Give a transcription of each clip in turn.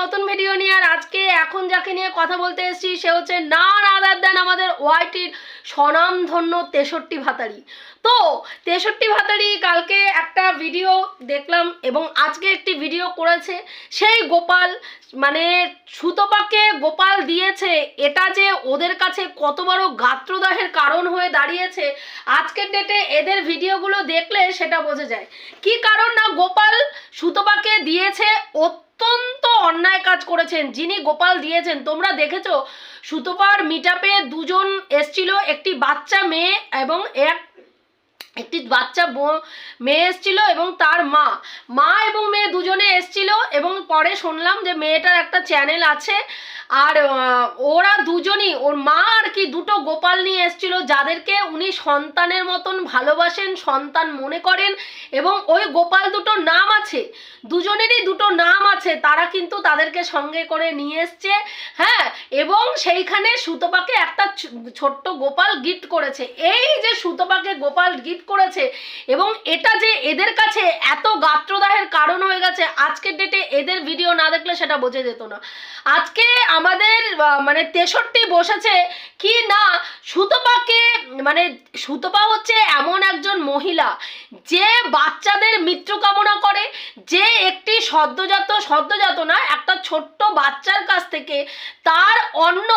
নতুন ভিডিও নিয়ে আর আজকে এখন যাকে নিয়ে কথা বলতে এসেছি, সে হচ্ছে না আদার দেন আমাদের ওয়াইটির স্বনামধন্য তেষট্টি ভাতারি। তো, তেষট্টি ভাতারি কালকে একটা ভিডিও দেখলাম এবং আজকে একটি ভিডিও করেছে। সেই গোপাল মানে সুতপাকে গোপাল দিয়েছে, এটা যে ওদের কাছে কত বড় গাত্রদাহের কারণ হয়ে দাঁড়িয়েছে, আজকের ডেটে এদের ভিডিওগুলো দেখলে সেটা বোঝা যায়। কি কারণ না গোপাল সুতপাকে দিয়েছে অত্যন্ত অন্যায় কাজ করেছেন, যিনি গোপাল দিয়েছেন। তোমরা দেখেছ, সুতপার মিটাপে দুজন এসছিল, একটি বাচ্চা মেয়ে এবং এক একটি বাচ্চা মেয়ে এসছিল এবং তার মা। মা এবং মেয়ে দুজনে এসছিল এবং পরে শুনলাম যে মেয়েটার একটা চ্যানেল আছে। আর ওরা দুজনই, ওর মা আর কি দুটো গোপাল নিয়ে এসছিল যাদেরকে উনি সন্তানের মতন ভালোবাসেন, সন্তান মনে করেন এবং ওই গোপাল দুটো নাম আছে। দুজনেরই দুটো নাম আছে, তারা কিন্তু তাদেরকে সঙ্গে করে নিয়ে এসছে। হ্যাঁ এবং সেইখানে সুতপাকে একটা ছোট্ট গোপাল গিফট করেছে। এই যে সুতপাকে গোপাল গিফট করেছে। এবং এটা যে এদের কাছে এত গাত্রদাহের কারণ হয়ে গেছে, আজকের ডেটে এদের ভিডিও না দেখলে সেটা বোঝা যেত না। আজকে আমাদের মানে তেষট্টি বসেছে, কি না, সুতপাকে মানে সুতপা হচ্ছে এমন একজন মহিলা, যে বাচ্চাদের মৃত্যু কামনা করে, যে একটি সদ্যজাত সদ্যজাত না, একটা ছোট্ট বাচ্চার কাছ থেকে তার অন্ন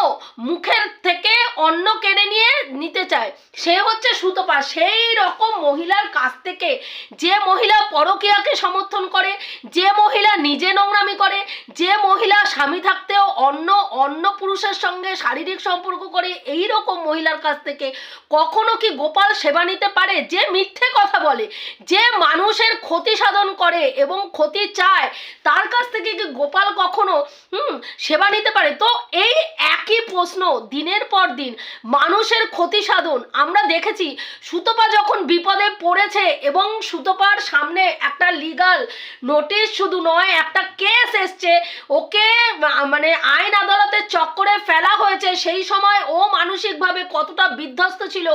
মুখের থেকে অন্ন কেড়ে নিয়ে নিতে চায়। সে হচ্ছে সুতপা, সেই রকম মহিলার কাছ থেকে যে মহিলা পরকীয়াকে সমর্থন করে, যে মহিলা নিজে নোংরামি করে, যে মহিলা স্বামী থাকতেও অন্য অন্য পুরুষের সঙ্গে শারীরিক সম্পর্ক করে এই রকম মহিলার কাছ থেকে কখনো কি গোপাল সেবা নিতে পারে? যে মিথ্যে কথা বলে, যে মানুষের ক্ষতি সাধন করে এবং ক্ষতি চায়, তার কাছ থেকে কি গোপাল কখনো, হুম, সেবা নিতে পারে? তো এই একই প্রশ্ন দিনের পর দিন, মানুষের ক্ষতি সাধন। আমরা দেখেছি, সুতপা যখন বিপদে পড়েছে এবং সুতপার সামনে একটা লিগাল নোটিশ শুধু নয়, একটা কেস এসছে। ওকে মানে আইন আদালতের চক্করে ফেলা হয়েছে, সেই সময় ও মানসিকভাবে কতটা বিধ্বস্ত ছিল,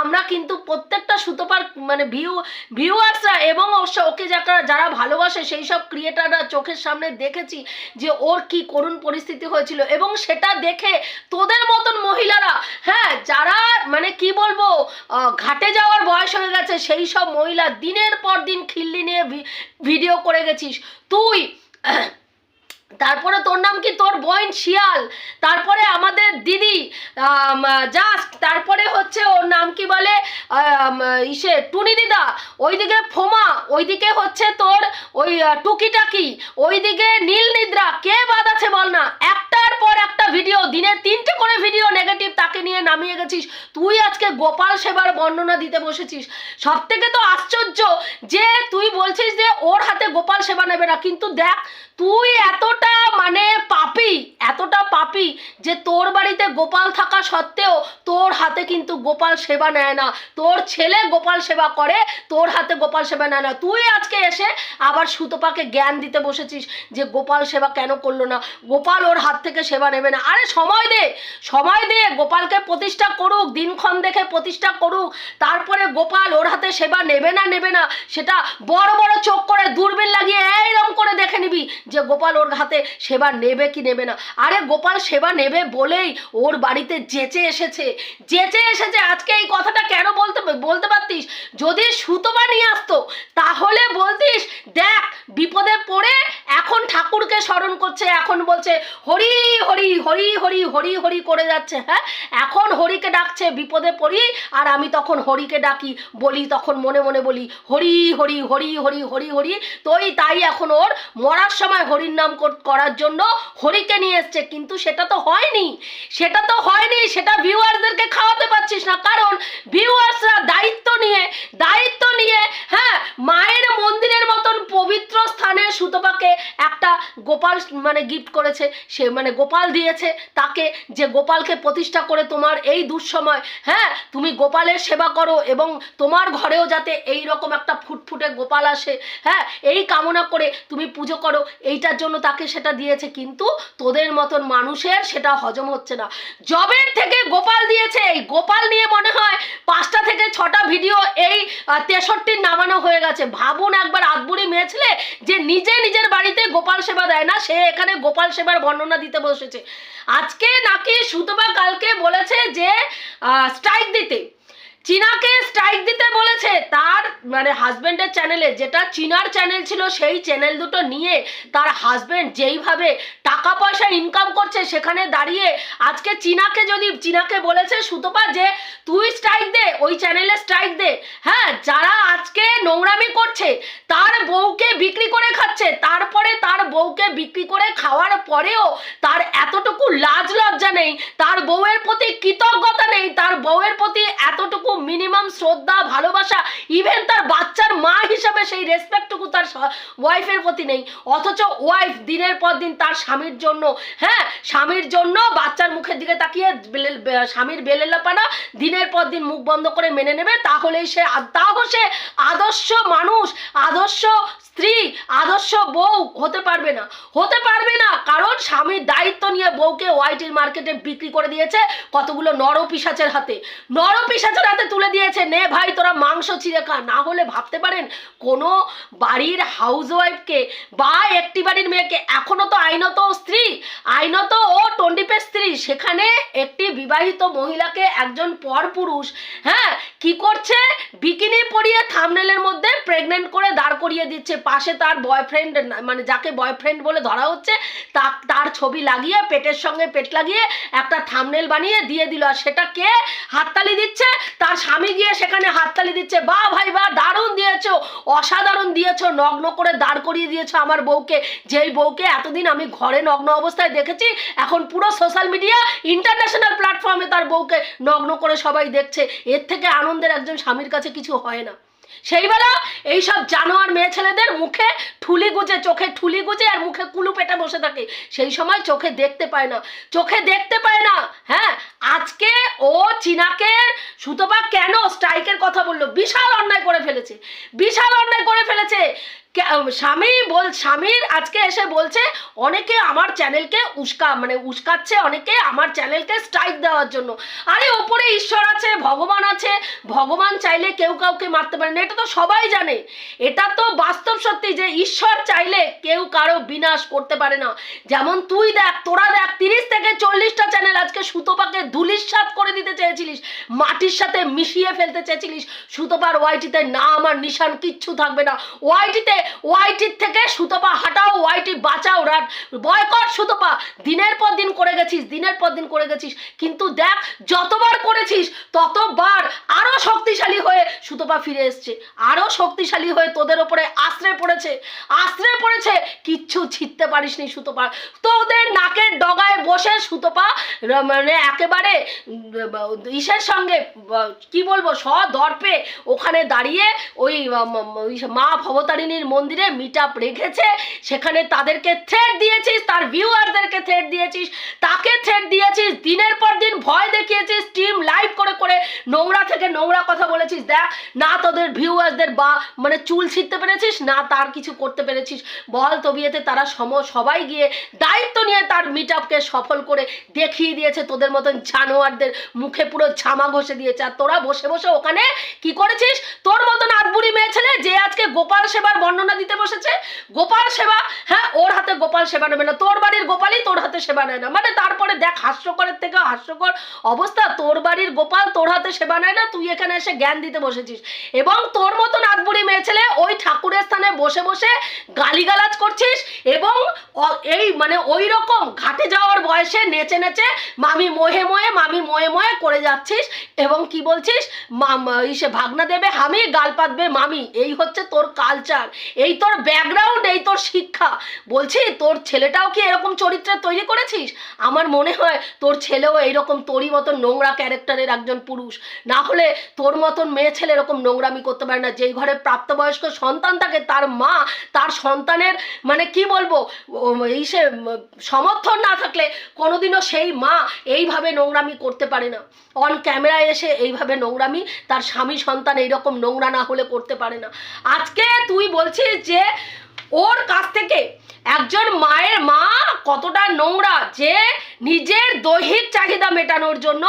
আমরা কিন্তু প্রত্যেকটা সুতপার মানে ভিউ, ভিউয়ার্সরা এবং ওকে যারা যারা ভালোবাসে, সেই সব ক্রিয়েটাররা চোখের সামনে দেখেছি যে ওর কি করুণ পরিস্থিতি হয়েছিল এবং সেটা দেখে তোদের মতন মহিলারা হ্যাঁ যারা মানে কি বলব ঘাটে যাওয়ার বয়স হয়ে গেছে, সেই সব মহিলা দিনের পর দিন খিল্লি নিয়ে ভিডিও করে গেছিস। তুই তারপরে তোর নাম কি? তোর বোন শিয়াল। তারপরে আমাদের দিদি জাস্ট। তারপরে হচ্ছে ওর নাম কি বলে? ইসে, টুনি দিদা। ওইদিকে ফোমা, ওইদিকে হচ্ছে তোর ওই টুকিটাকি। ওইদিকে নীল নিদ্রা কে বাদ আছে বল না? একটার পর একটা ভিডিও, দিনে তিনটে করে তাকে নিয়ে নামিয়ে গেছিস? তুই আজকে গোপাল সেবার বর্ণনা দিতে বসেছিস। সব থেকে তো আশ্চর্য যে তুই বলছিস যে ওর হাতে গোপাল সেবা নেবে না। কিন্তু দেখ, তুই এতটা মানে পাপি, এতটা পাপি যে তোর বাড়িতে গোপাল থাকা সত্ত্বেও তোর হাতে কিন্তু গোপাল সেবা নেয় না। তোর ছেলে গোপাল সেবা করে, তোর হাতে গোপাল সেবা নেয় না। তুই আজকে এসে আবার সুতপাকে জ্ঞান দিতে বসেছিস যে গোপাল সেবা কেন করল না? গোপাল ওর হাত থেকে সেবা নেবে না। আরে সময় দে সময় দে গোপালকে প্রতিষ্ঠা করুক, দিনক্ষণ দেখে প্রতিষ্ঠা করুক, তারপরে গোপাল ওর হাতে সেবা নেবে না নেবে না, সেটা বড় বড় চোখ করে দূরবীন লাগিয়ে এইরকম করে দেখে নিবি যে গোপাল ওর হাতে সেবা নেবে কি নেবে না। আরে গোপাল সেবা নেবে বলেই ওর বাড়িতে যেচে এসেছে যেচে এসেছে। আজকে এই কথাটা কেন বলতে বলতে পারতিস? যদি সুতোবা নিয়ে আসতো, তাহলে বলতিস, দেখ, বিপদে পড়ে এখন ঠাকুরকে স্মরণ করছে, এখন বলছে, হরি হরি হরি হরি হরি হরি করে যাচ্ছে হ্যাঁ? এখন হরিকে ডাকছে, বিপদে পড়ি, আর আমি তখন হরিকে ডাকি, বলি, তখন মনে মনে বলি, হরি হরি হরি হরি হরি হরি। তোই তাই এখন ওর মরার সময় হরির নাম করার জন্য হরিকে নিয়ে এসছে। কিন্তু সেটা তো হয়নি। সেটা তো হয়নি, সেটা ভিউয়ারদেরকে খাওয়াতে পারছিস না। কারণ ভিউয়ার্সরা দায়িত্ব নিয়ে দায়িত্ব নিয়ে হ্যাঁ মায়ের মন্দিরের মতন পবিত্র স্থানে সুতপাকে একটা গোপাল মানে গিফট করেছে। সে মানে গোপাল দিয়েছে। তাকে, যে গোপালকে প্রতিষ্ঠা করে তোমার এই দুঃসময়। হ্যাঁ তুমি গোপালের সেবা করো এবং তোমার ঘরেও যাতে এই রকম একটা ফুটফুটে গোপাল আসে। হ্যাঁ এই কামনা করে তুমি পুজো করো। এইটার জন্য তাকে সেটা দিয়েছে, কিন্তু তোদের মতন মানুষের সেটা হজম হচ্ছে না। জবের থেকে গোপাল দিয়েছে, এই গোপাল নিয়ে মনে হয় পাঁচটা থেকে ছটা ভিডিও এই তেষট্টির নামানো হয়ে গেছে। ভাবুন একবার আদবুড়ি মেয়ে ছেলে যে নিজে নিজে নিজের বাড়িতে গোপাল সেবা দেয় না, সে এখানে গোপাল সেবার বর্ণনা দিতে বসেছে। আজকে নাকি সুতপা কালকে বলেছে যে স্ট্রাইক দিতে। চীনাকে স্ট্রাইক দিতে বলেছে। তার মানে হাজবেন্ডের চ্যানেলে যেটা চীনার চ্যানেল ছিল, সেই চ্যানেল দুটো নিয়ে তার হাজবেন্ড যেইভাবে টাকা পয়সা ইনকাম করছে, সেখানে দাঁড়িয়ে আজকে চীনাকে যদি, চীনাকে বলেছে, সুতপা যে, তুই স্ট্রাইক দে, ওই চ্যানেলে স্ট্রাইক দে। হ্যাঁ যারা আজকে নোংরামি করছে, তার বউকে বিক্রি করে খাচ্ছে, তারপরে তার বউকে বিক্রি করে খাওয়ার পরেও তার এতটুকু লাজ লজ্জা নেই, তার বউয়ের প্রতি কৃতজ্ঞতা নেই, তার বউয়ের প্রতি এতটুকু মিনিমাম শ্রদ্ধা, ভালোবাসা ইভেন তার বাচ্চার মা হিসাবে সেই রেসপেক্টটুকু তার ওয়াইফের প্রতি নেই। অথচ ওয়াইফ দিনের পর দিন তার স্বামীর জন্য হ্যাঁ স্বামীর জন্য বাচ্চার মুখের দিকে তাকিয়ে স্বামীর বেলে- বেলেলাপানা দিনের পর দিন মুখ বন্ধ করে মেনে নেবে, তাহলেই সে তাও সে আদর্শ মানুষ, আদর্শ স্ত্রী, আদর্শ বউ হতে পারবে না। হতে পারবে না, কারণ স্বামীর দায়িত্ব নিয়ে বউকে ওয়াইটির মার্কেটে বিক্রি করে দিয়েছে কতগুলো নরপিসাচের হাতে। নরপিসাচের হাতে তুলে দিয়েছে। নে ভাই, তোরা মাংস ছিঁড়ে খা। না হলে ভাবতে পারেন, কোনো বাড়ির হাউস ওয়াইফকে বা একটি বাড়ির মেয়েকে এখনও তো আইনত স্ত্রী, আইনত ও টন্ডিপের স্ত্রী, সেখানে একটি বিবাহিত মহিলাকে একজন পরপুরুষ হ্যাঁ কি করছে? বিকিনি পরিয়ে থামনেলের মধ্যে প্রেগনেন্ট করে দাঁড় করিয়ে দিচ্ছে। পাশে তার বয়ফ্রেন্ড মানে যাকে বয়ফ্রেন্ড বলে ধরা হচ্ছে, তা তার ছবি লাগিয়ে, পেটের সঙ্গে পেট লাগিয়ে একটা থামনেল বানিয়ে দিয়ে দিল। আর সেটা কে হাততালি দিচ্ছে? তার স্বামী গিয়ে সেখানে হাততালি দিচ্ছে, বা ভাই, বা, দারুণ দিয়েছ, অসাধারণ দিয়েছ, নগ্ন করে দাঁড় করিয়ে দিয়েছ আমার বউকে। যেই বউকে এতদিন আমি ঘরে নগ্ন অবস্থায় দেখেছি, এখন পুরো সোশ্যাল মিডিয়া ইন্টারন্যাশনাল প্ল্যাটফর্মে তার বউকে নগ্ন করে সবাই দেখছে। এর থেকে আনন্দের একজন স্বামীর কাছে কিছু হয় না। সেই বেলা এইসব জানোয়ার মেয়ে ছেলেদের মুখে ঠুলি গুজে, চোখে ঠুলি গুজে আর মুখে কুলু পেটে বসে থাকে। সেই সময় চোখে দেখতে পায় না। চোখে দেখতে পায় না। হ্যাঁ আজকে ও চীনাকে সুতপা কেন স্ট্রাইকের কথা বলল? বিশাল অন্যায় করে ফেলেছে। বিশাল অন্যায় করে ফেলেছে। স্বামী বল স্বামীর আজকে এসে বলছে, অনেকে আমার চ্যানেলকে উস্কা মানে উস্কাচ্ছে, অনেকে আমার চ্যানেলকে স্ট্রাইক দেওয়ার জন্য। আরে, ওপরে ঈশ্বর আছে, ভগবান আছে, ভগবান চাইলে কেউ কাউকে মারতে পারে না, এটা তো সবাই জানে। এটা তো বাস্তব সত্যি যে ঈশ্বর চাইলে কেউ কারও বিনাশ করতে পারে না। যেমন তুই দেখ, তোরা দেখ, তিরিশ থেকে চল্লিশটা চ্যানেল আজকে সুতোপাকে ধুলিস সাত করে দিতে চেয়েছিলিস, মাটির সাথে মিশিয়ে ফেলতে চেয়েছিলিস। সুতোপার ওয়াইটিতে নাম আর নিশান কিচ্ছু থাকবে না। ওয়াইটিতে ওয়াইটির থেকে সুতোপা হাঁটাও, ওয়াইটি বাঁচাও, রাত বয়কট সুতোপা। দিনের পর দিন করে গেছিস, দিনের পর দিন করে গেছিস। কিন্তু দেখ, যতবার করেছিস, ততবার আরও শক্তিশালী হয়ে সুতোপা ফিরে এসছে। আরও শক্তিশালী হয়ে তোদের ওপরে আশ্রে পড়েছে। আশ্রে পড়েছে, কিচ্ছু ছিটতে পারিসনি সুতোপা। তোদের নাকের ডগায় বসে সুতোপা মানে একেবারে ইসের সঙ্গে কি বলব, সদর্পে ওখানে দাঁড়িয়ে ওই মা ভবতারিণীর মন্দিরে মিট আপ রেখেছে, সেখানে তাদেরকে থ্রেট দিয়েছিস, তার ভিউয়ারদেরকে থ্রেট দিয়েছিস, তাকে থ্রেট দিয়েছিস, দিনের পর দিন ভয় দেখিয়েছিস টিম লাইভ করে করে নোংরা থেকে নোংরা কথা বলেছিস। দেখ, না তোদের ভিউয়ার্সদের বা মানে চুল ছিঁড়তে পেরেছিস, না তার কিছু করতে পেরেছিস। বল তবিয়েতে তারা সম, সবাই গিয়ে দায়িত্ব নিয়ে তার মিট আপকে সফল করে দেখিয়ে দিয়েছে, তোদের মতন জানোয়ারদের মুখে পুরো ঝামা ঘষে দিয়েছে। আর তোরা বসে বসে ওখানে কি করেছিস? তোর মতন আটবুড়ি মেয়ে ছেলে যে আজকে গোপাল সেবার বর্ণনা দিতে বসেছে। গোপাল সেবা হ্যাঁ ওর হাতে গোপাল সেবা নেবে না। তোর বাড়ির গোপালই তোর হাতে সেবা নেয় না। মানে তারপরে দেখ, হাস্যকরের থেকে হাস্যকর অবস্থা। তোর বাড়ির গোপাল তোর হাতে সেবা নেয় না, তুই এখানে এসে জ্ঞান দিতে বসেছিস। এবং তোর মতো আটবুড়ি মেয়ে ছেলে ওই ঠাকুরের স্থানে বসে বসে গালিগালাজ করছিস এবং এই মানে ওই রকম ঘাটে যাওয়ার বয়সে নেচে নেচে মামি মোহে মোহে, মামি মোয়ে মোয়ে করে যাচ্ছিস এবং কি বলছিস ইসে ভাগনা দেবে, হামি, গাল পাতবে মামি। এই হচ্ছে তোর কালচার এই তোর ব্যাকগ্রাউন্ড এই তোর শিক্ষা। বলছি, তোর ছেলেটাও কি এরকম চরিত্রে তৈরি করেছিস? আমার মনে হয় তোর ছেলেও এইরকম তোরই মতন নোংরা ক্যারেক্টারের একজন পুরুষ। না হলে তোর মতন মেয়ে ছেলে এরকম নোংরামি করতে পারে না। যেই ঘরে প্রাপ্তবয়স্ক সন্তান থাকে, তার মা, তার সন্তানের মানে কি বলব এই সে সমর্থন না থাকলে কোনোদিনও সেই মা এইভাবে নোংরামি করতে পারে না। অন ক্যামেরায় এসে এইভাবে নোংরামি, তার স্বামী সন্তান এইরকম নোংরা না হলে করতে পারে না। আজকে তুই বলছিস যে ওর কাছ থেকে একজন মায়ের মা কতটা নোংরা যে নিজের দৈহিক চাহিদা মেটানোর জন্য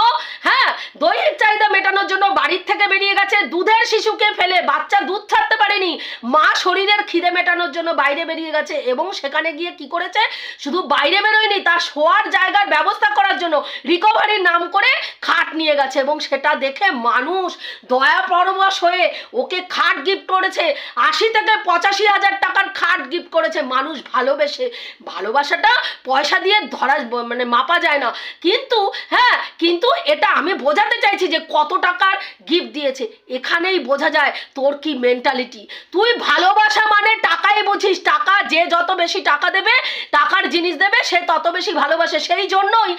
হ্যাঁ দৈহিক চাহিদা মেটানোর জন্য বাড়ির থেকে বেরিয়ে গেছে, দুধের শিশুকে ফেলে, বাচ্চা দুধ ছাড়তে পারেনি, মা শরীরের খিদে মেটানোর জন্য বাইরে বেরিয়ে গেছে এবং সেখানে গিয়ে কি করেছে? শুধু বাইরে বেরোয়নি, তার শোয়ার জায়গার ব্যবস্থা জন্য রিকভারির নাম করে খাট নিয়ে গেছে এবং সেটা দেখে মানুষ দয়া পরবশ হয়ে ওকে খাট গিফট করেছে। আশি থেকে পঁচাশি হাজার টাকার খাট গিফট করেছে। মানুষ ভালোবেসে, ভালোবাসাটা পয়সা দিয়ে ধরা মানে মাপা যায় না। কিন্তু হ্যাঁ কিন্তু এটা আমি বোঝাতে চাইছি যে কত টাকার গিফট দিয়েছে। এখানেই বোঝা যায় তোর কি মেন্টালিটি তুই ভালোবাসা মানে টাকাই বুঝিস। টাকা যে যত বেশি টাকা দেবে, টাকার জিনিস দেবে, সে তত বেশি ভালোবাসে। সেই জন্যই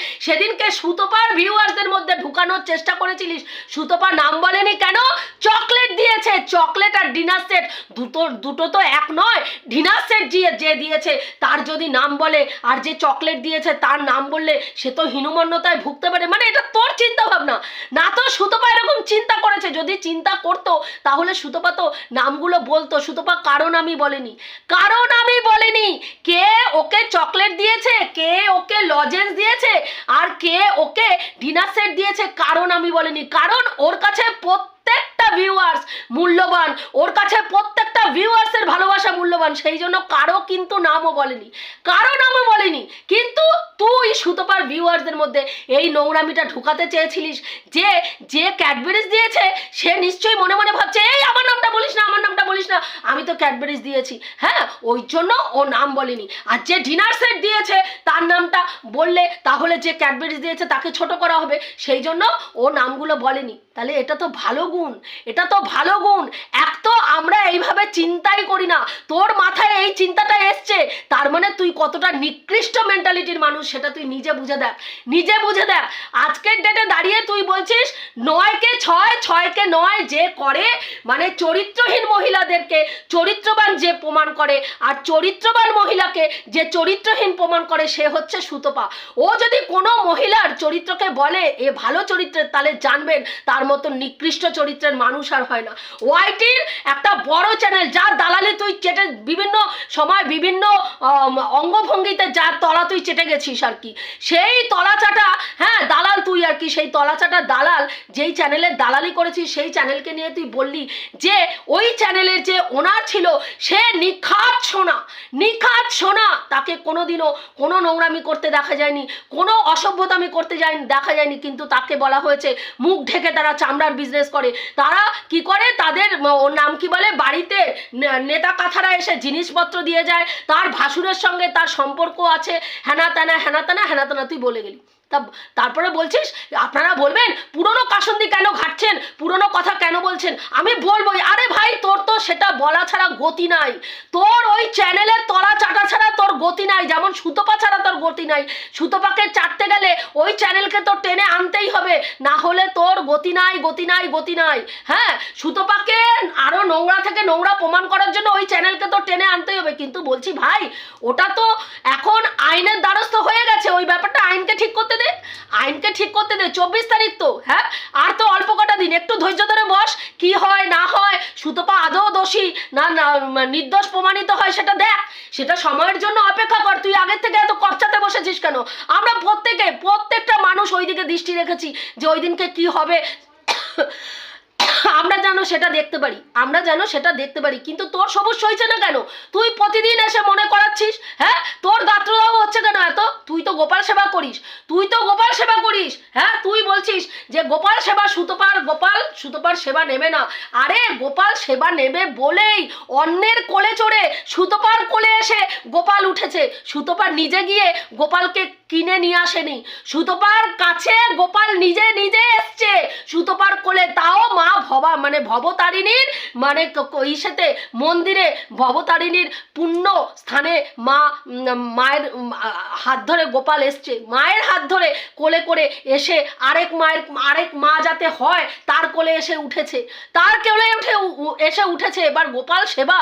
সেদিনকে সুতোপার ভিউয়ার্সদের মধ্যে ঢুকানোর চেষ্টা করেছিলিস। সুতোপা নাম বলেনি কেন? চকলেট দিয়েছে। চকলেট আর ডিনার সেট দুটো দুটো তো এক নয়। ডিনার সেট যে যে দিয়েছে, তার যদি নাম বলে আর যে চকলেট দিয়েছে, তার নাম বললে সে তো হীনমন্যতায় ভুগতে পারে। মানে এটা তোর চিন্তা ভাবনা না তো সুতপা এরকম চিন্তা করেছে। যদি চিন্তা করতো, তাহলে সুতপা তো নামগুলো বলতো। সুতপা, কারণ আমি বলেনি। কারণ আমি বলিনি। কে ওকে চকলেট দিয়েছে? কে ওকে লজেন্স দিয়েছে? আর কে? ওকে ডিনার সেট দিয়েছে কারণ আমি বলিনি। কারণ ওর কাছে প্রত্যেকটা ভিউয়ার্স মূল্যবান। ওর কাছে প্রত্যেকটা ভিউয়ার্সের ভালোবাসা মূল্যবান। সেই জন্য কারও কিন্তু নামও বলেনি। কারও নামও বলেনি। কিন্তু তুই সুতপার ভিউয়ার্সদের মধ্যে এই নোংরামিটা ঢুকাতে চেয়েছিলিস যে যে ক্যাডবেরিজ দিয়েছে, সে নিশ্চয়ই মনে মনে ভাবছে, এই, আমার নামটা বলিস না, আমার নামটা বলিস না। আমি তো ক্যাডবেরিজ দিয়েছি। হ্যাঁ ওই জন্য ও নাম বলেনি। আর যে ডিনার সেট দিয়েছে, তার নামটা বললে তাহলে যে ক্যাডবেরিজ দিয়েছে, তাকে ছোট করা হবে। সেই জন্য ও নামগুলো বলেনি। তাহলে এটা তো ভালো গুণ। এটা তো ভালো গুণ। এক তো আমরা এইভাবে চিন্তাই করি না। তোর মাথায় এই চিন্তাটা এসছে। তার মানে তুই কতটা নিকৃষ্ট মেন্টালিটির মানুষ, সেটা তুই নিজে বুঝে দেখ। নিজে বুঝে দেখ। আজকের ডেটে দাঁড়িয়ে তুই বলছিস, নয়কে ছয়, ছয়কে নয় যে করে মানে চরিত্রহীন মহিলাদেরকে, চরিত্রবান যে প্রমাণ করে, আর চরিত্রবান মহিলাকে যে চরিত্রহীন প্রমাণ করে, সে হচ্ছে সুতপা। ও যদি কোনো মহিলার চরিত্রকে বলে, এ ভালো চরিত্রের, তাহলে জানবেন তার মতো নিকৃষ্ট চরিত্রের মানুষ আর হয় না। ওয়াইটির একটা বড় চ্যানেল যার দালালি তুই চেটে বিভিন্ন সময় বিভিন্ন অঙ্গভঙ্গিতে যার তলা তুই চেটে গেছিস আর কি। সেই তলা চাটা হ্যাঁ দালাল তুই আর কি, সেই তলা চাটা দালাল যেই চ্যানেলের দালালি করেছিস, সেই চ্যানেলকে নিয়ে তুই বললি যে, ওই চ্যানেলের যে ওনার ছিল, সে নিখাত সোনা নিখাত সোনা। তাকে কোনোদিনও কোনো নোংরামি করতে দেখা যায়নি, কোনো অসভ্যতামি করতে যায়নি, দেখা যায়নি, কিন্তু তাকে বলা হয়েছে, মুখ ঢেকে তারা চামড়ার বিজনেস করে। তারা কি করে? তাদের নাম কি বলে? বাড়িতে নেতা কাথারা এসে জিনিসপত্র দিয়ে যায়। তার ভাসুরের সঙ্গে তার সম্পর্ক আছে। হেনা ত্যানা হেনা ত্যানা হেনা তেনা, তুই বলে গেলি। তা তারপরে বলছিস, আপনারা বলবেন, পুরনো কাসন্দি কেন ঘাটছেন? পুরনো কথা কেন বলছেন? আমি বলবোই, আরে ভাই, তোর তো সেটা বলা ছাড়া গতি নাই। তোর ওই চ্যানেলের তলা চাটা ছাড়া তোর গতি নাই, যেমন সুতপা ছাড়া তোর গতি নাই। সুতপাকে চাটতে গেলে ওই চ্যানেলকে তো টেনে আনতেই হবে, না হলে তোর গতি নাই গতি নাই গতি নাই। হ্যাঁ সুতপাকে আরও নোংরা থেকে নোংরা প্রমাণ করার জন্য ওই চ্যানেলকে তো টেনে আনতেই হবে। কিন্তু বলছি ভাই, ওটা তো এখন আইনের দ্বারস্থ হয়ে গেছে, ওই ব্যাপারটা আইনকে ঠিক করতে আইনকে ঠিক করতে দে, চব্বিশ তারিখ তো হ্যাঁ? আর তো অল্প কটা দিন, একটু ধৈর্য ধরে বস, কি হয়, না হয়, সুতপা আদৌ দোষী, না নির্দোষ প্রমাণিত হয়, সেটা দেখ। সেটা সময়ের জন্য অপেক্ষা কর, তুই আগের থেকে এত কপচাতে বসেছিস কেন? আমরা প্রত্যেকে, প্রত্যেকটা মানুষ ওই দিকে দৃষ্টি রেখেছি যে ওই দিনকে কি হবে। আমরা যেন সেটা দেখতে পারি, আমরা যেন সেটা দেখতে পারি, কিন্তু তোর সবুজ হয়েছে না কেন? তুই প্রতিদিন এসে মনে করাচ্ছিস হ্যাঁ? তোর গাত্রদাহ হচ্ছে কেন এত? তুই তো গোপাল সেবা করিস, তুই তো গোপাল সেবা করিস হ্যাঁ? তুই বলছিস যে গোপাল সেবা সুতপার গোপাল, সুতপার সেবা নেবে না। আরে গোপাল সেবা নেবে বলেই অন্যের কোলে চড়ে সুতপার কোলে এসে গোপাল উঠেছে। সুতপার নিজে গিয়ে গোপালকে কিনে নিয়ে আসেনি। সুতপার কাছে গোপাল নিজে নিজে এসছে। সুতপার কোলে তাও মা ভবা মানে ভবতারিণীর মানে ইসেতে মন্দিরে ভবতারিণীর পুণ্য স্থানে মা মায়ের হাত ধরে গোপাল এসছে। মায়ের হাত ধরে কোলে করে এসে আরেক মায়ের, আরেক মা যাতে হয়, তার কোলে এসে উঠেছে। তার কোলে উঠে এসে উঠেছে। এবার গোপাল সেবা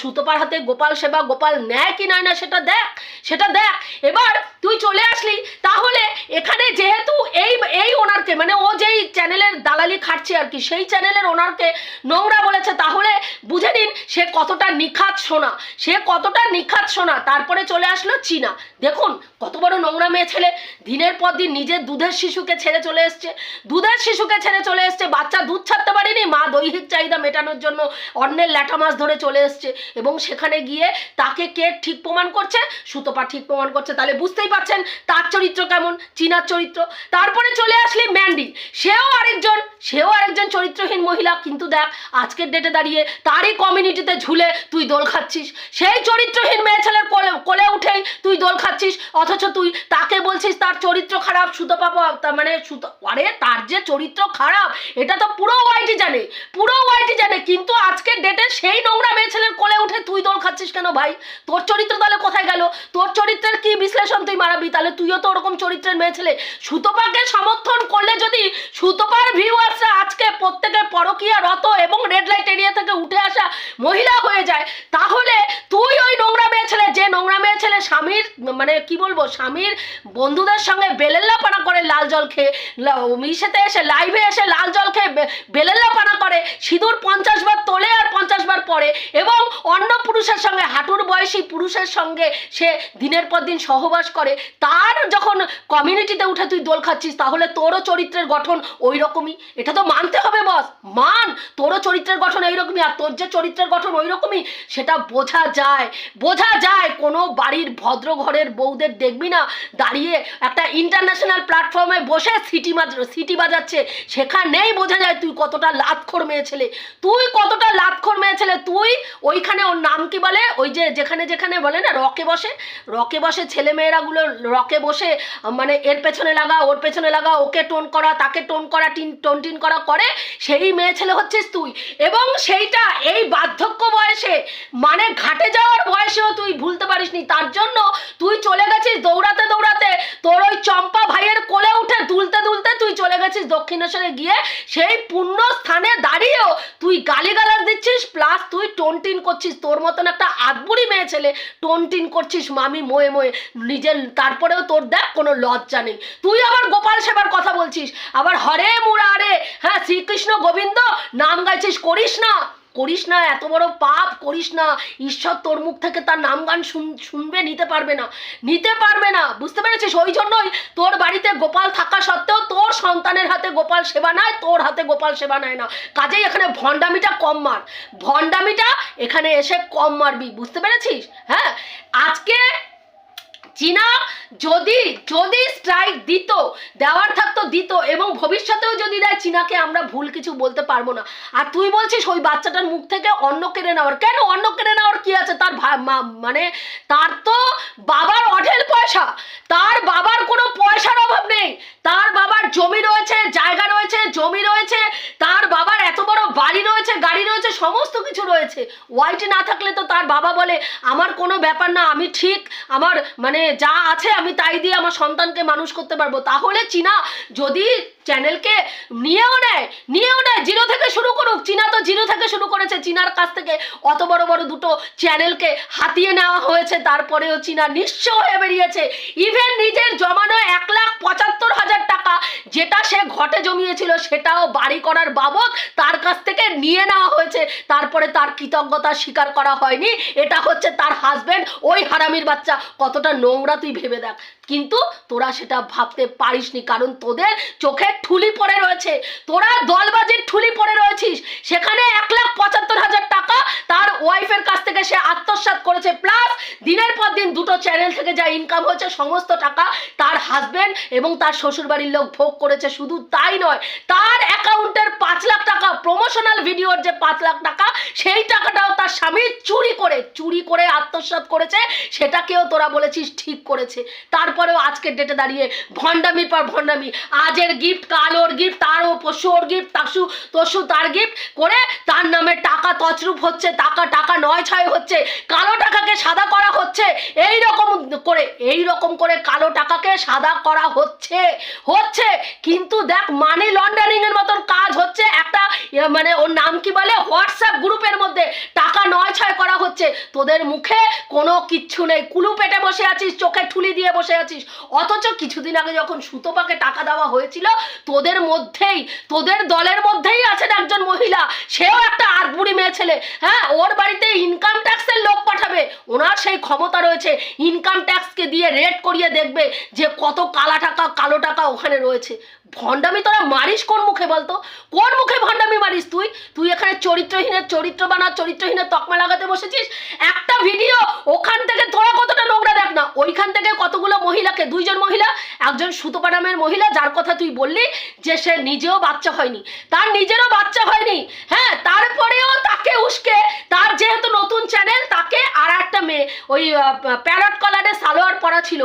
সুতপার হাতে গোপাল সেবা, গোপাল নেয় কি নেয় না সেটা দেখ সেটা দেখ। এবার তুই চলে আসলি, তাহলে এখানে যেহেতু এই এই ওনারকে মানে ও যেই চ্যানেলের দালালি খাটছে আর কি, সেই চ্যানেলের ওনারকে নোংরা বলেছে, তাহলে বুঝে নিন সে কতটা নিখাত সোনা। সে কতটা নিখাত সোনা, তারপরে চলে আসলো চীনা। দেখুন, কত বড় নোংরা মেয়ে ছেলে। দিনের পর দিন নিজের দুধের শিশুকে ছেড়ে চলে এসছে। দুধের শিশুকে ছেড়ে চলে এসছে, বাচ্চা দুধ ছাড়তে পারেনি, মা দৈহিক চাহিদা মেটানোর জন্য অন্যের ল্যাটা মাছ ধরে চলে এসছে। এবং সেখানে গিয়ে তাকে কে ঠিক প্রমাণ করছে? সুতপা ঠিক প্রমাণ করছে। তাহলে বুঝতেই পারছেন তার চরিত্র কেমন? চীনার চরিত্র। তারপরে চলে আসলি ম্যান্ডি। সেও আরেকজন সেও আরেকজন চরিত্রহীন মহিলা। কিন্তু দেখ, আজকের ডেটে দাঁড়িয়ে তারই কমিউনিটিতে ঝুলে তুই দোল খাচ্ছিস। সেই চরিত্রহীন মেয়ে ছেলের কোলে কোলে উঠেই তুই দোল খাচ্ছিস। অথচ তুই তাকে বলছিস, তার চরিত্র খারাপ সুতপা মানে সুত, আরে তার যে চরিত্র খারাপ, এটা তো পুরো ওয়াইটি জানে। পুরো ওয়াইটি জানে, কিন্তু আজকের ডেটে সেই নোংরা মেয়ে ছেলের কোলে উঠে খাচ্ছিস কেন ভাই? তোর চরিত্র তাহলে কোথায় গেল? তোর চরিত্রের কি বিশ্লেষণ তুই মারাবি? তাহলে তুইও তো ওরকম চরিত্রের মেয়ে ছেলে। সুতপাকে সমর্থন করলে যদি সুতপার ভিউয়ার্সরা আজকে প্রত্যেকে পরকীয়া রত এবং রেড লাইট এরিয়া থেকে উঠে আসা মহিলা হয়ে যায়, তাহলে তুই ওই নোংরা মেয়ে ছেলে, যে নোংরা মেয়ে ছেলে স্বামীর মানে কি বলব, স্বামীর বন্ধুদের সঙ্গে বেলেল্লা পানা করে লাল জল খেয়ে ইসেতে এসে লাইভে এসে লাল জল খেয়ে বেলেল্লা পানা করে, সিঁদুর পঞ্চাশ বার তোলে আর পঞ্চাশ বার পরে এবং অন্য পুরুষের সঙ্গে হাঁটুর বয়সী পুরুষের সঙ্গে সে দিনের পর দিন সহবাস করে, তার যখন কমিউনিটিতে উঠে তুই দোল খাচ্ছিস, তাহলে তোরও চরিত্রের গঠন ওই রকমই এটা তো মানতে হবে বস মান! তোরও চরিত্রের গঠন এইরকমই, আর তোর যে চরিত্রের গঠন ওই রকমই সেটা বোঝা যায়। বোঝা যায়, কোনো বাড়ির ভদ্র ঘরের বউদের দেখবি না, দাঁড়িয়ে একটা ইন্টারন্যাশনাল প্ল্যাটফর্মে বসে সিটি সিটি বাজাচ্ছে। সেখানেই বোঝা যায় তুই কতটা লাতখোর মেয়ে ছেলে। তুই কতটা লাতখোর মেয়ে ছেলে, তুই ওইখানে ওর নাম কি বলে? ওই যে যেখানে যেখানে বলে না, রকে বসে রকে বসে ছেলে মেয়েরাগুলো রকে বসে মানে এর পেছনে লাগা, ওর পেছনে লাগা, ওকে টোন করা, তাকে টোন করা, টিন, টোন টিন করা করে সেই মেয়ে ছেলে হচ্ছিস তুই। এবং সেইটা এই বার্ধক্য বয়সে মানে ঘাটে যাওয়ার বয়সেও তুই ভুলতে পারিসনি। তার জন্য তুই চলে গেছিস দৌড়াতে দৌড়াতে, তোর ওই চম্পা ভাইয়ের কোলে উঠে দুলতে দুলতে তুই চলে গেছিস দক্ষিণেশ্বরে গিয়ে, সেই পুণ্য স্থানে দাঁড়িয়েও তুই গালিগালাজ দিচ্ছিস, প্লাস তুই টোনটিন করছিস। তোর মতন একটা আদবুড়ি মেয়ে ছেলে টোনটিন করছিস মামি ময়ে ময়ে, নিজের তারপরেও তোর দেখ কোনো লজ্জা নেই। তুই আবার গোপাল সেবার কথা বলছিস, আবার হরে মুরারে হ্যাঁ শ্রীকৃষ্ণ গোবিন্দ, নাম গাইছিস, করিস না। করিস না, এত বড় পাপ করিস না। ঈশ্বর তোর মুখ থেকে তার নাম গান শুন- শুনবে, নিতে পারবে না। নিতে পারবে না, বুঝতে পেরেছিস? ওই জন্যই তোর বাড়িতে গোপাল থাকা সত্ত্বেও তোর সন্তানের হাতে গোপাল সেবা নেয় তোর হাতে গোপাল সেবা নেয় না। কাজেই এখানে ভণ্ডামিটা কম মার। ভণ্ডামিটা এখানে এসে কম মারবি, বুঝতে পেরেছিস? হ্যাঁ? আজকে চীনা যদি যদি স্ট্রাইক দিত, দেওয়ার থাকতো, দিত, এবং ভবিষ্যতেও যদি দেয় চীনাকে আমরা ভুল কিছু বলতে পারব না। আর তুই বলছিস ওই বাচ্চাটার মুখ থেকে অন্ন কেড়ে নেওয়ার। কেন অন্ন কেড়ে নেওয়ার কি আছে? তার মানে তার তো বাবার অঢেল পয়সা। তার বাবার কোনো পয়সার অভাব নেই। তার বাবার জমি রয়েছে, জায়গা রয়েছে, জমি রয়েছে। তার বাবার এত বড় বাড়ি রয়েছে, গাড়ি রয়েছে, সমস্ত কিছু রয়েছে। ওয়াইটি না থাকলে তো তার বাবা বলে, আমার কোনো ব্যাপার না, আমি ঠিক, আমার মানে যা আছে আমি তাই দিয়ে আমার সন্তানকে মানুষ করতে পারব। তাহলে চীনা, যদি চ্যানেলকে নিয়েও নেয় নিয়েও নেয়, জিরো থেকে শুরু করুক। চীনা তো জিরো থেকে শুরু করেছে, চীনার কাছ থেকে অত বড় বড় দুটো চ্যানেলকে হাতিয়ে নেওয়া হয়েছে, তারপরেও চীনা নিঃস্ব হয়ে বেরিয়েছে। ইভেন নিজের জমানো এক লাখ পঁচাত্তর হাজার টাকা যেটা সে ঘটে জমিয়েছিল, সেটাও বাড়ি করার বাবদ তার কাছ থেকে নিয়ে নেওয়া হয়েছে। তারপরে তার কৃতজ্ঞতা স্বীকার করা হয়নি। এটা হচ্ছে তার হাজবেন্ড ওই হারামির বাচ্চা। কতটা নোংরা তুই ভেবে দেখ। কিন্তু তোরা সেটা ভাবতে পারিসনি, কারণ তোদের চোখে ঠুলি পড়ে রয়েছে। তোরা দলবাজির ঠুলি পড়ে রয়েছিস। সেখানে এক লাখ পঁচাত্তর হাজার টাকা তার ওয়াইফের কাছ থেকে সে আত্মসাৎ করেছে। প্লাস দিনের পর দিন দুটো চ্যানেল থেকে যা ইনকাম হয়েছে, সমস্ত টাকা তার হাজবেন্ড এবং তার শ্বশুরবাড়ির লোক ভোগ করেছে। শুধু তাই নয়, তার অ্যাকাউন্টের পাঁচ লাখ টাকা প্রমোশনাল ভিডিওর যে পাঁচ লাখ টাকা, সেই টাকাটাও তার স্বামী চুরি করে চুরি করে আত্মসাৎ করেছে। সেটাকেও তোরা বলেছিস ঠিক করেছে। তারপরেও আজকের ডেটে দাঁড়িয়ে ভণ্ডামির পর ভণ্ডামি। আজের গিফট কাল ওর গিফট, তার ও পশু ওর গিফট, তাসু, তসু তার গিফট করে তার নামে টাকা তছরূপ হচ্ছে, টাকা টাকা নয় ছয় হচ্ছে, কালো টাকাকে সাদা করা হচ্ছে, এই রকম করে, এই রকম করে কালো টাকাকে সাদা করা হচ্ছে হচ্ছে। কিন্তু দেখ মানি লন্ডারিং এর মতন কাজ হচ্ছে একটা মানে ওর নাম কি বলে? হোয়াটসঅ্যাপ গ্রুপের মধ্যে টাকা নয় ছয় করা হচ্ছে। তোদের মুখে কোনো কিচ্ছু নেই। কুলু পেটে বসে আছিস, চোখে ঠুলি দিয়ে বসে আছিস। অথচ কিছুদিন আগে যখন সুতোপাকে টাকা দেওয়া হয়েছিল তোদের মধ্যেই, তোদের দলের মধ্যেই আছেন একজন মহিলা। সেও একটা আটবুড়ি মেয়ে ছেলে। হ্যাঁ ওর বাড়িতে ইনকাম ট্যাক্সের লোক পাঠাবে। ওনার সেই ক্ষমতা রয়েছে। ইনকাম ট্যাক্সকে দিয়ে রেড করিয়ে দেখবে যে কত কালা টাকা, কালো টাকা ওখানে রয়েছে। ভণ্ডামি তোরা মারিস কোন মুখে বলতো? কোন মুখে ভণ্ডামি মারিস তুই? তুই এখানে চরিত্রহীনের চরিত্র বানা, চরিত্রহীনের তকমা লাগাতে বসেছিস? একটা ভিডিও ওখান থেকে তোরা কতটা নোংরা দেখ না। ওইখান থেকে কতগুলো মহিলাকে, দুইজন মহিলা, একজন সুতোপানামের মহিলা, যার কথা তুই বললি যে সে নিজেও বাচ্চা হয়নি। তার নিজেরও বাচ্চা হয়নি। হ্যাঁ তারপরেও তাকে উস্কে। তার যেহেতু নতুন চ্যানেল তাকে আর একটা মেয়ে, ওই প্যারট কালারের সালোয়ার পরা ছিল।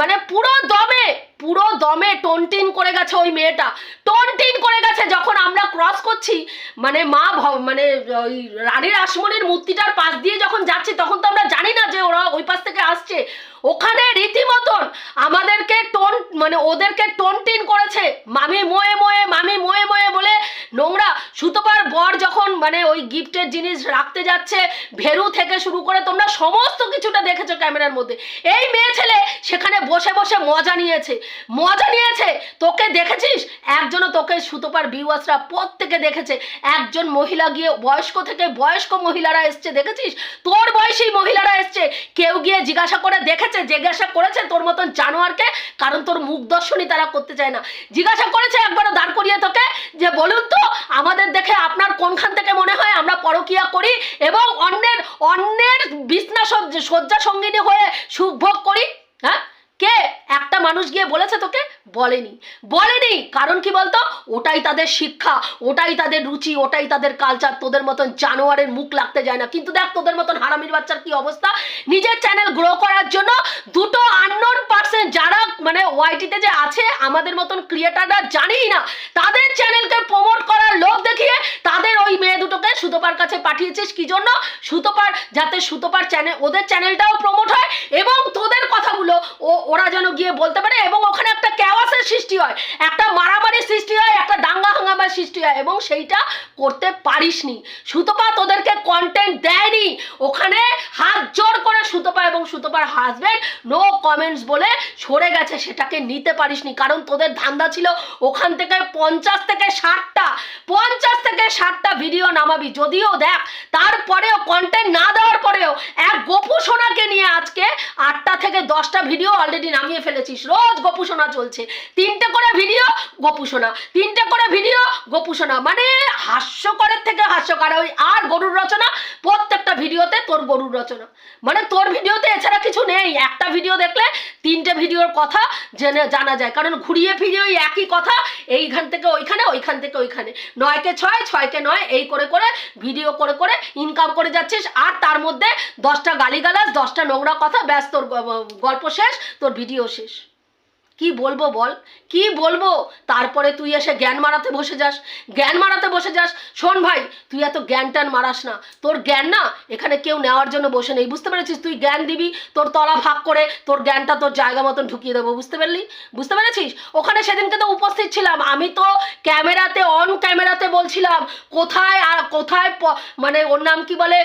মানে পুরো দমে পুরো দমে টনটিন করে গেছে ওই মেয়েটা। টনটিন করে গেছে যখন আমরা ক্রস করছি। মানে মা মানে ওই রানীর আসমনির মূর্তিটার পাশ দিয়ে যখন যাচ্ছি, তখন তো আমরা জানি না যে ওরা ওই পাশ থেকে আসছে। ওখানে রীতিমতন আমাদেরকে টোন মানে ওদেরকে টোনটিন করেছে। মামি মোয়ে মোয়ে, মামি মোয়ে মোয়ে বলে নোংরা সুতোপার বর যখন মানে ওই গিফটের জিনিস রাখতে যাচ্ছে, ভেরু থেকে শুরু করে তোমরা সমস্ত কিছুটা দেখেছ ক্যামেরার মধ্যে। এই মেয়ে ছেলে সেখানে বসে বসে মজা নিয়েছে। মজা নিয়েছে। তোকে দেখেছিস? একজনও তোকে সুতোপার ভিউয়ার্সরা প্রত্যেকে দেখেছে। একজন মহিলা গিয়ে বয়স্ক থেকে বয়স্ক মহিলারা এসছে, দেখেছিস? তোর বয়সী মহিলারা এসছে। কেউ গিয়ে জিজ্ঞাসা করে দেখেছে জিজ্ঞাসা করেছে তোর মতন জানোয়ারকে, কারণ তোর মুখ দর্শনই তারা করতে চায় না। জিজ্ঞাসা করেছে একবারও দাঁড় করিয়ে তোকে, যে বলুন তো, আমাদের দেখে আপনার কোনখান থেকে মনে হয় আমরা পরকিয়া করি এবং অন্যের অন্যের বিছনা সজ্জা সঙ্গিনী হয়ে সুখ ভোগ করি? হ্যাঁ? কে? একটা মানুষ গিয়ে বলেছে তোকে? বলেনি। বলেনি! কারণ কি বলতো? ওটাই তাদের শিক্ষা, ওটাই তাদের রুচি, ওটাই তাদের কালচার তোদের মতন জানোয়ারের মুখ লাগতে যায় না। কিন্তু দেখ, তোদের মতন হারামির বাচ্চার কি অবস্থা? নিজের চ্যানেল গ্রো করার জন্য দুটো আননোন পার্সেন্ট যারা মানে ওয়াইটিতে যে আছে, আমাদের মতন ক্রিয়েটাররা জানেই না। তাদের চ্যানেলকে প্রমোট করার লোভ দেখিয়ে তাদের ওই মেয়ে দুটোকে সুতোপার কাছে পাঠিয়েছিস? কি জন্য? সুতোপার, যাতে সুতোপার চ্যানেল ওদের চ্যানেলটাও প্রমোট হয় এবং তোদের কথাগুলো ও, ওরা যেন গিয়ে বলতে পারে এবং ওখানে একটা ক্যাওয়াসের সৃষ্টি হয়, একটা মারামারির সৃষ্টি হয়, একটা দাঙ্গা হাঙ্গামার সৃষ্টি হয় এবং সেইটা করতে পারিসনি। সুতোপা তোদেরকে কন্টেন্ট দেয়নি। ওখানে হাত জোর করে সুতোপা এবং সুতোপার হাজবেন্ড নো কমেন্টস বলে সরে গেছে, সেটাকে নিতে পারিসনি। কারণ তোদের ধান্দা ছিল ওখান থেকে পঞ্চাশ থেকে ষাটটা, পঞ্চাশ থেকে ষাটটা ভিডিও নামাবি। যদিও দেখ তারপরেও কন্টেন্ট না দেওয়ার পরেও এক গপু সোনাকে নিয়ে আজকে আটটা থেকে দশটা ভিডিও অলরেডি নামিয়ে ফেলেছিস। রোজ গপু সোনা চলছে। তিনটে করে ভিডিও গপু সোনা। তিনটে করে ভিডিও গপু সোনা। মানে হাস্যকরের থেকে হাস্যকর। ওই আর গরুর রচনা, প্রত্যেকটা ভিডিওতে তোর গরুর রচনা। মানে তোর ভিডিওতে এছাড়া কিছু নেই। একটা ভিডিও দেখলে তিনটে ভিডিওর কথা জেনে জানা যায়। কারণ ঘুরিয়ে ফিরিয়ে ওই একই কথা এইখান থেকে ওইখানে, ওইখান থেকে ওইখানে। নয়কে ছয়, ছয়কে নয়, এই করে করে ভিডিও করে করে করে ইনকাম করে যাচ্ছিস, আর তার মধ্যে দশটা গালিগালাজ, দশটা নোংরা কথা, ব্যাস তোর গল্প শেষ, তোর ভিডিও শেষ। কি বলব বল? কি বলব? তারপরে তুই এসে জ্ঞান মারাতে বসে যাস। জ্ঞান মারাতে বসে যাস। শোন ভাই, তুই এত জ্ঞান ট্যান মারাস না। তোর জ্ঞান না এখানে কেউ নেওয়ার জন্য বসে নেই। বুঝতে পেরেছিস? তুই জ্ঞান দিবি, তোর তলা ভাগ করে তোর জ্ঞানটা তোর জায়গা মতন ঢুকিয়ে দেবো। বুঝতে পারলি? বুঝতে পেরেছিস? ওখানে সেদিনকে তো উপস্থিত ছিলাম। আমি তো ক্যামেরাতে, অন ক্যামেরাতে বলছিলাম, কোথায় আর কোথায় মানে ওর নাম কি বলে?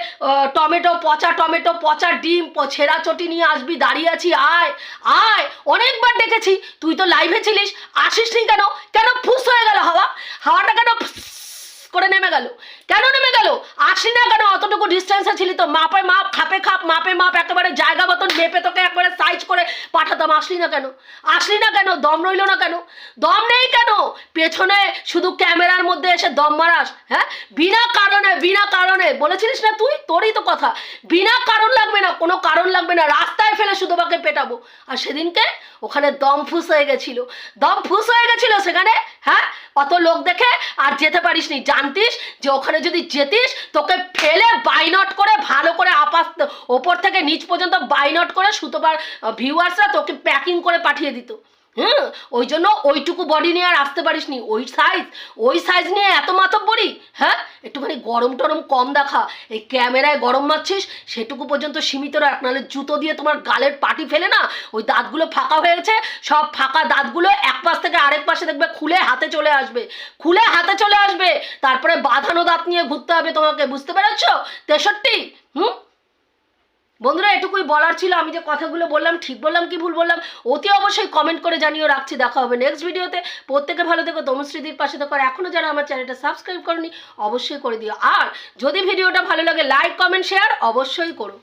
টমেটো পচা টমেটো পচা ডিম ছেঁড়া চটি নিয়ে আসবি, দাঁড়িয়ে আছি, আয় আয়, অনেকবার ডেকেছি তুই তো লাইভে ছিলিস। আসিস নি কেন? কেন ফুস হয়ে গেল হাওয়া? হাওয়াটা কেন করে নেমে গেল। কেন নেমে গেল? আসলি না কেন? অতটুকু ডিস্টেন্সে ছিলি তো। মাপে মাপ, খাপে খাপ, মাপে মাপ, একেবারে জায়গা মতন মেপে তোকে একবারে সাইজ করে পাঠাতাম। আসলি না কেন? আসলি না কেন? দম রইল না কেন? দম নেই কেন? পেছনে শুধু ক্যামেরার মধ্যে এসে দম মারাস হ্যাঁ? বিনা কারণে বিনা কারণে। বলেছিলিস না তুই? তোরই তো কথা। বিনা কারণ লাগবে না, কোনো কারণ লাগবে না। রাস্তায় ফেলে শুধু বাকে পেটাবো। আর সেদিনকে ওখানে দম ফুস হয়ে গেছিল। দম ফুস হয়ে গেছিল সেখানে হ্যাঁ? অত লোক দেখে আর যেতে পারিস নি জানতিস যে ওখানে যদি যেতিস, তোকে ফেলে বাইনট করে, ভালো করে আপাস ওপর থেকে নিচ পর্যন্ত বাইনট করে সুতোবার ভিউয়ার্সরা তোকে প্যাকিং করে পাঠিয়ে দিত। হুম, ওই জন্য ওইটুকু বডি নিয়ে আর আসতে পারিসনি। ওই সাইজ ওই সাইজ নিয়ে এত মাতব বড়ি হ্যাঁ একটুখানি গরম টরম কম দেখা। এই ক্যামেরায় গরম মারছিস, সেটুকু পর্যন্ত সীমিত রাখ, নাহলে জুতো দিয়ে তোমার গালের পাটি ফেলে না, ওই দাঁতগুলো ফাঁকা হয়ে গেছে, সব ফাঁকা দাঁতগুলো এক পাশ থেকে আরেক পাশে দেখবে খুলে হাতে চলে আসবে। খুলে হাতে চলে আসবে। তারপরে বাঁধানো দাঁত নিয়ে ঘুরতে হবে তোমাকে, বুঝতে পেরেছ? তেষট্টি, হুম? বন্ধুরা, এটুকুই বলার ছিল। আমি যে কথাগুলো বললাম, ঠিক বললাম কি ভুল বললাম, অতি অবশ্যই কমেন্ট করে জানিয়ে রাখছি। দেখা হবে নেক্সট ভিডিওতে প্রত্যেকে ভালো দেখো তমুশ্রীদির পাশে দেখো আর এখনও যারা আমার চ্যানেলটা সাবস্ক্রাইব করনি, অবশ্যই করে দিও। আর যদি ভিডিওটা ভালো লাগে লাইক কমেন্ট শেয়ার অবশ্যই করো।